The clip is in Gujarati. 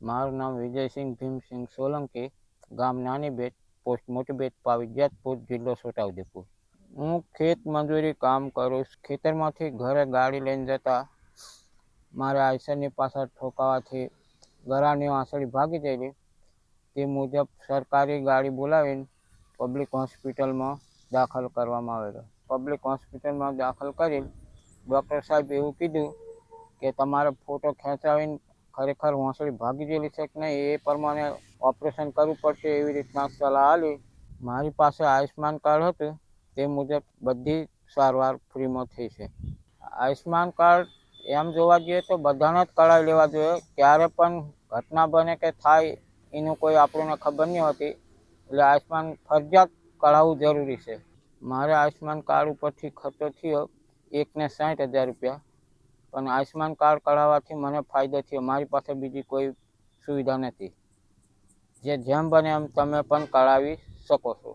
મારું નામ વિજયસિંહ ભીમસિંહ સોલંકી, ગામ નાની બેટ પોસ્ટ મોટી બેટ પાવી જેતપુર, જિલ્લો છોટાઉદેપુર. હું ખેત મજૂરી કામ કરું ખેતરમાંથી ઘરે ગાડી લઈને જતા મારે આયસરની પાછળ ઠોકાવાથી ગરાની આંસળી ભાગી ગયેલી. તે મુજબ સરકારી ગાડી બોલાવીને પબ્લિક હોસ્પિટલમાં દાખલ કરવામાં આવેલો. પબ્લિક હોસ્પિટલમાં દાખલ કરી ડૉક્ટર સાહેબ એવું કીધું કે તમારે ફોટો ખેંચાવીને ખરેખર વાંસળી ભાગી ગયેલી છે કે નહીં એ પ્રમાણે ઓપરેશન કરવું પડશે એવી રીતના સલાહ આલી. મારી પાસે આયુષ્માન કાર્ડ હતું, તે મુજબ બધી સારવાર ફ્રીમાં થઈ છે. આયુષ્માન કાર્ડ એમ જોવા જઈએ તો બધાને જ કરાવી લેવા જોઈએ. ક્યારે પણ ઘટના બને કે થાય એનું કોઈ આપણને ખબર નહીં હોતી, એટલે આયુષ્માન ફરજિયાત કરાવવું જરૂરી છે. મારે આયુષ્માન કાર્ડ ઉપરથી ખર્ચો થયો એકને સાઠ હજાર રૂપિયા. પણ આયુષ્યમાન કાર્ડ કઢાવવાથી મને ફાયદો થયો. મારી પાસે બીજી કોઈ સુવિધા નથી. જે જેમ બને એમ તમે પણ કઢાવી શકો છો.